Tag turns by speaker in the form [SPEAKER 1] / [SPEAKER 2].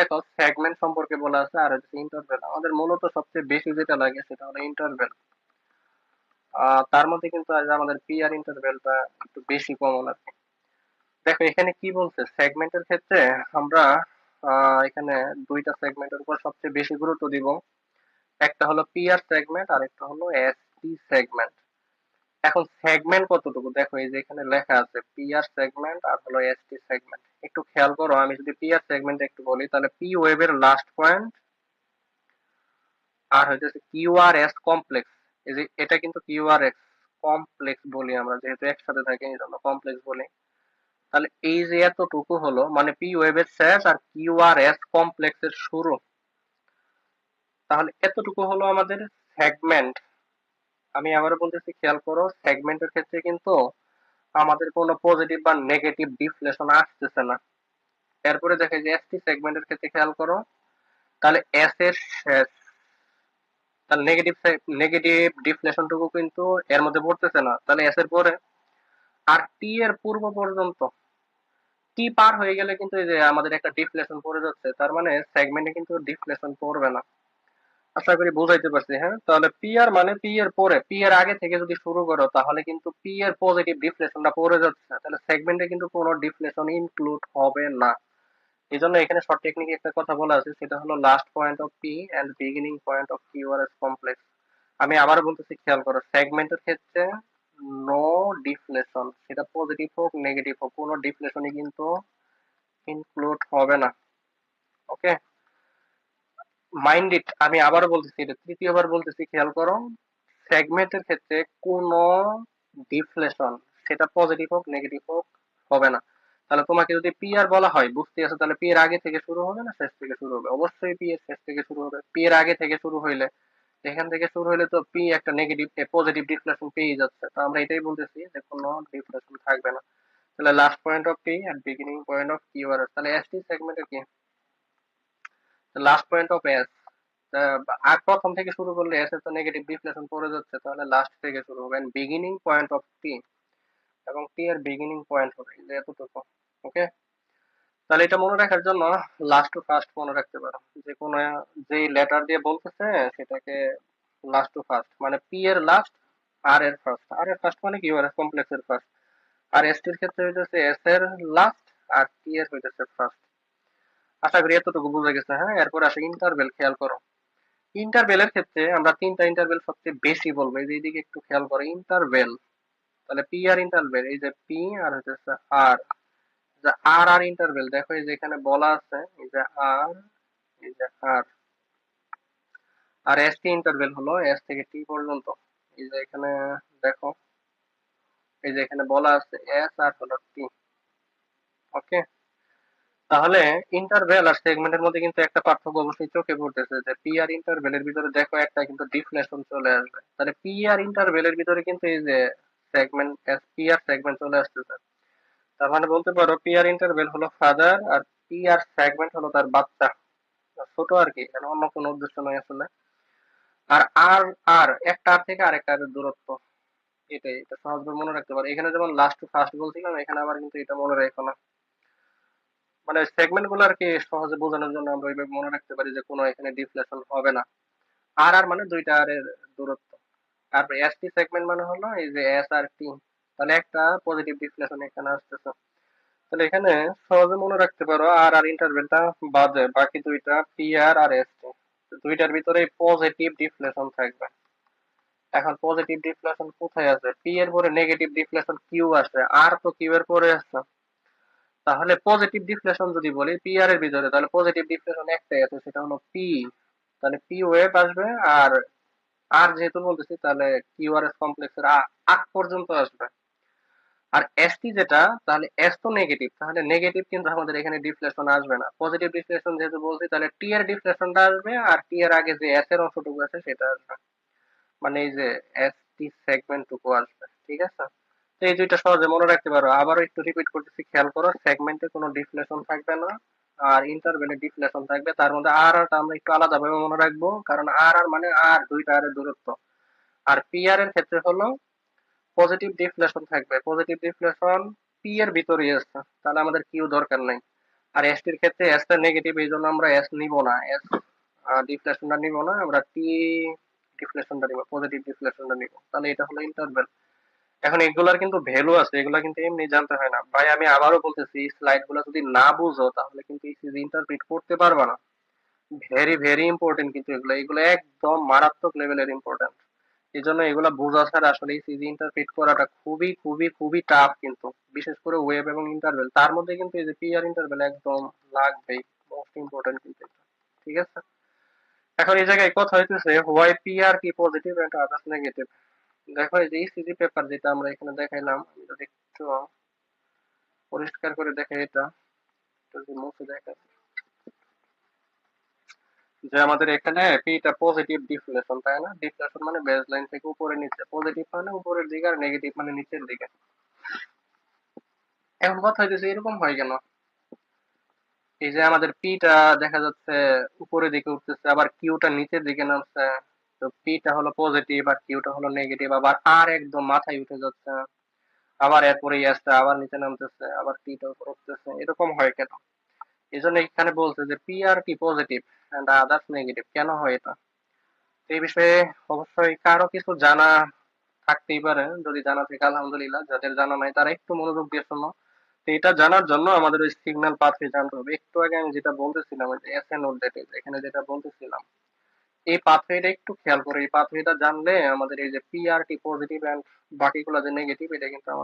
[SPEAKER 1] দেখো সেগমেন্ট সম্পর্কে বলা আছে, আর হচ্ছে ইন্টারভেল আমাদের মূলত সবচেয়ে বেশি যেটা লাগে সেটা হলো ইন্টারভেল তার মধ্যে কিন্তু আজ আমাদের পি আর ইন্টারভেলটা একটু বেশি দেখো, এখানে কি বলছে? সেগমেন্টের ক্ষেত্রে আমরা এখানে দুইটা সেগমেন্টের উপর সবচেয়ে বেশি গুরুত্ব দিব। একটা হলো পি আর সেগমেন্ট আর একটা হলো এস টি সেগমেন্ট এখন সেগমেন্ট কতটুকু? দেখো, এই যে এখানে লেখা আছে পি আর সেগমেন্ট আর হলো এস টি সেগমেন্ট একটু খেয়াল করো, আমি যদি পি আর সেগমেন্ট একটু বলি, তাহলে পি ওয়েবের লাস্ট পয়েন্ট আর হচ্ছে কিউ এস কমপ্লেক্স এই যে এটা কিন্তু কিউ আর এক্স কমপ্লেক্স বলি আমরা, যেহেতু একসাথে থাকে, এই জন্য কমপ্লেক্স বলি। তাহলে এই যে এতটুকু হলো মানে পি ওয়েবের শেষ আর কিউ আর এস কমপ্লেক্সের শুরু। তাহলে এতটুকু হলো আমাদের সেগমেন্ট আমি আবার বলতেছি, খেয়াল করো সেগমেন্টের ক্ষেত্রে কিন্তু আমাদের কোনো পজিটিভ বা নেগেটিভ ডিফ্লেশন আসতেছে না। এরপরে দেখে যে এসটি সেগমেন্টের ক্ষেত্রে খেয়াল করো, তাহলে এস এর শেষ। তাহলে নেগেটিভ নেগেটিভ ডিফ্লেশনটুকু কিন্তু এর মধ্যে পড়তেছে না। তাহলে এস এর পরে, আর টি এর পূর্ব পর্যন্ত টি পার হয়ে গেলে কিন্তু এই যে আমাদের একটা ডিফ্লেশন পড়ে যাচ্ছে, তার মানে সেগমেন্টে কিন্তু ডিফ্লেশন পড়বে না। আশা করি বুঝাইতে পারছি হ্যাঁ? তাহলে পি আর মানে পি এর পরে পি এর আগে থেকে যদি শুরু করো, তাহলে কিন্তু পি এর পজিটিভ ডিফ্লেশনটা পড়ে যাচ্ছে। তাহলে সেগমেন্টে কিন্তু কোনো ডিফ্লেশন ইনক্লুড হবে না। এই জন্য এখানে শর্ট টেকনিক একটা কথা বলা আছে, সেটা হলো last point of P end beginning point of Q R S complex আমি আবার বলতেছি, খেয়াল করো সেগমেন্টের ক্ষেত্রে নো ডিফ্লেশন সেটা পজিটিভ হোক নেগেটিভ হোক, কোনো ডিফ্লেশনই কিন্তু ইনক্লুড হবে না। ওকে মাইন্ড ইট আমি আবারও বলতেছি, এটা তৃতীয়বার বলতেছি, খেয়াল করো সেগমেন্টের ক্ষেত্রে কোনো ডিফ্লেশন সেটা পজিটিভ হোক নেগেটিভ হোক, হবে না। তাহলে তোমাকে যদি পি আর বলা হয়, বুঝতে আছে, তাহলে পি এর আগে থেকে শুরু হবে না শেষ থেকে শুরু হবে? অবশ্যই পি এর শেষ থেকে শুরু হবে। পি এর আগে থেকে শুরু হইলে, এখান থেকে শুরু হইলে তো পি একটা নেগেটিভ পজিটিভ ডিফ্লেশন পেয়ে যাচ্ছে। তো আমরা এটাই বলতেছি যে কোনো ডিফ্লেশন থাকবে না। তাহলে last point of P and beginning point of Q R তাহলে এস টি সেগমেন্টে কি? লাস্ট পয়েন্ট অফ এস আর প্রথম থেকে শুরু করলে এস তো নেগেটিভ ডিফ্লেশন পড়ে যাচ্ছে, তাহলে লাস্ট থেকে শুরু হবে বিগিনিং পয়েন্ট অফ টি এবং টি এর বিগিনিং পয়েন্ট হবে যে এতটুকু ওকে তাহলে এটা মনে রাখার জন্য লাস্ট টু ফার্স্ট মনে রাখতে পারো। যে কোনো যে লেটার দিয়ে বলতেছে, সেটাকে লাস্ট টু ফার্স্ট মানে পি এর লাস্ট আর এর ফার্স্ট আর এর ফার্স্ট মানে কি? আর কমপ্লেক্স এর ফার্স্ট আর এস টির ক্ষেত্রে হইতেছে এস এর লাস্ট আর টি এর হইতেছে ফার্স্ট আশা করি এতটুকু বুঝে গেছে হ্যাঁ? এরপর আসে ইন্টারভেল খেয়াল করো। ইন্টারভেলের ক্ষেত্রে আমরা তিনটা ইন্টারভেল সবচেয়ে বেশি বলব। এই যে এইদিকে একটু খেয়াল করো ইন্টারভেল তাহলে পি আর ইন্টারভেল এই যে পি আর হচ্ছে আর যে আর আর ইন্টারভেল দেখো এই যে এখানে বলা আছে, এই যে আর এই যে আর আর এস টি ইন্টারভেল হলো এস থেকে টি পর্যন্ত। এই যে এখানে দেখো, এই যে এখানে বলা আছে এস আর হলো টি ওকে তাহলে ইন্টারভেল আর সেগমেন্টের মধ্যে কিন্তু একটা পার্থক্য অবশ্যই চোখে পড়তেছে যে পি আর ইন্টারভেলের ভিতরে দেখো একটা কিন্তু ডিফ্লেশন চলে আসবে। তাহলে পি আর ইন্টারভেলের ভিতরে কিন্তু এই যে সেগমেন্ট পি আর সেগমেন্ট চলে আসতেছে। তার মানে বলতে পারো পি আর ইন্টারভেল হলো ফাদার আর পি আর সেগমেন্ট হলো তার বাচ্চা। ছোট আর কি অন্য কোনো উদ্দেশ্য নয় আসলে। আর আর আর একটা আর থেকে আরেকটা আর দূরত্ব। এটাই, এটা সহজভাবে মনে রাখতে পারো। এখানে যেমন লাস্ট টু ফার্স্ট বলছিলাম, এখানে আবার কিন্তু এটা মনে রেখো না। মানে সেগমেন্টগুলো আর কি সহজে বোঝানোর জন্য আমরা ওইভাবে মনে রাখতে পারি যে কোনো এখানে ডিফ্লেশন হবে না। আর আর মানে দুইটা আর এর দূরত্ব। তারপরে এস টি সেগমেন্ট মানে হলো এই যে এস আর টি তাহলে একটা পজিটিভ ডিফ্লেশন এখানে আসতেছে। তাহলে এখানে সহজে মনে রাখতে পারো আর আর ইন্টারভেলটা বাজে বাকি দুইটা পি আর আর এস টি দুইটার ভিতরে পজিটিভ ডিফ্লেশন থাকবে। এখন পজিটিভ ডিফ্লেশন কোথায় আছে? পি এর পরে নেগেটিভ ডিফ্লেশন কিউ আসবে আর তো কিউ এর পরে আছে তাহলে পজিটিভ ডিফ্লেশন যদি বলি পি আর এর ভিতরে, তাহলে পজিটিভ ডিফ্লেশন একটাই আছে, সেটা হলো পি তাহলে পি ওয়েভ আসবে আর আর যেহেতু বলতেছি, তাহলে কিউ আর এস কমপ্লেক্সের আগ পর্যন্ত আসবে। আর এস টি যেটা, তাহলে এস তো নেগেটিভ তাহলে নেগেটিভ কিন্তু আমাদের এখানে ডিফ্লেশন আসবে না। পজিটিভ ডিফ্লেশন যেহেতু বলছি, তাহলে টি এর ডিফ্লেশনটা আসবে আর টি এর আগে যে এস এর অংশটুকু আছে, সেটা আসবে। মানে এই যে এস টি সেগমেন্ট টুকু আসবে, ঠিক আছে? তো এই দুইটা সহজে মনে রাখতে পারো। আবারও একটু রিপিট করতেছি, খেয়াল করো সেগমেন্টে কোনো ডিফ্লেশন থাকবে না, আর ইন্টারভেলে ডিফ্লেশন থাকবে। তার মধ্যে আর আর আমরা একটু আলাদাভাবে মনে রাখব, কারণ আর আর মানে আর দুইটা আর দূরত্ব। আর পি আর এর ক্ষেত্রে হলো পজিটিভ ডিফ্লেশন থাকবে। পজিটিভ ডিফ্লেশন পি এর ভিতরেই আছে, তাহলে আমাদের কিউ দরকার নাই। আর এস টির ক্ষেত্রে এস টা নেগেটিভ এই জন্য আমরা এস নিব না। এস ডিফ্লেশনটা নিব না, আমরা টি ডিফ্লেশনটা নিব পজিটিভ ডিফ্লেশনটা নিব। তাহলে এটা হলো ইন্টারভেল এখন এগুলার কিন্তু ভ্যালু আছে, এগুলা কিন্তু এমনি জানতে হয় না। ভাই, আমি আবারও বলতেছি স্লাইডগুলো যদি না বুঝো, তাহলে কিন্তু এই সিজি ইন্টারপ্রিট করতে পারবা না। ভেরি ভেরি ইম্পর্টেন্ট কিন্তু এগুলো। এগুলো একদম মারাত্মক লেভেলের ইম্পর্টেন্ট এই জন্য এগুলা বোঝা ছাড়া আসলে এই সিজি ইন্টারপ্রিট করাটা খুবই খুবই খুবই টাফ কিন্তু। বিশেষ করে ওয়েব এবং ইন্টারভেল তার মধ্যে কিন্তু এই যে পিআর ইন্টারভেল একদম লাগবেই। মোস্ট ইম্পর্টেন্ট কিন্তু ঠিক আছে? এখন এই জায়গায় কথা হইতেছে হোয়াই পিআর কি পজিটিভ এন্ড আদার্স নেগেটিভ দেখো এই যে ইসিজি পেপার যেটা আমরা এখানে দেখাইলাম যদি একটু পরিষ্কার করে দেখাই এটা। যদি মুছে দেখা যে আমাদের এখানে পিটা পজিটিভ ডিফ্লেশন তাই না? ডিফ্লেশন মানে বেস লাইন থেকে উপরে নিচে। পজিটিভ মানে উপরের দিকে আর নেগেটিভ মানে নিচের দিকে। এখন কথা হইতেছে, এরকম হয় কেন? এই যে আমাদের পিটা দেখা যাচ্ছে উপরের দিকে উঠতেছে, আবার কিউটা নিচের দিকে নামছে। তো পিটা হলো পজিটিভ আর কিউটা হলো নেগেটিভ আবার আর একদম মাথায় উঠে যাচ্ছে। আবার এরপরে আসছে আবার নিচে নামতেছে, আবার টিটা উপর উঠতেছে। এরকম হয় কেন? এই জন্য এখানে বলছে যে P R T positive and others negative কেন হয় এটা? এই বিষয়ে অবশ্যই কারও কিছু জানা থাকতেই পারে। যদি জানা থাকে, আলহামদুলিল্লাহ, যাদের জানা নাই তারা একটু মনোযোগ দিয়ে শোনো। তো এটা জানার জন্য আমাদের ওই সিগন্যাল পাথওয়ে জানতে হবে। একটু আগে আমি যেটা বলতেছিলাম এখানে যেটা বলতেছিলাম এই পাথওয়েটা একটু খেয়াল করে, এই পাথওয়েটা জানলে আমাদের এই যে পিআরটি পজিটিভ এন্ড বাকিগুলো যে নেগেটিভ এটা কিন্তু আমাদের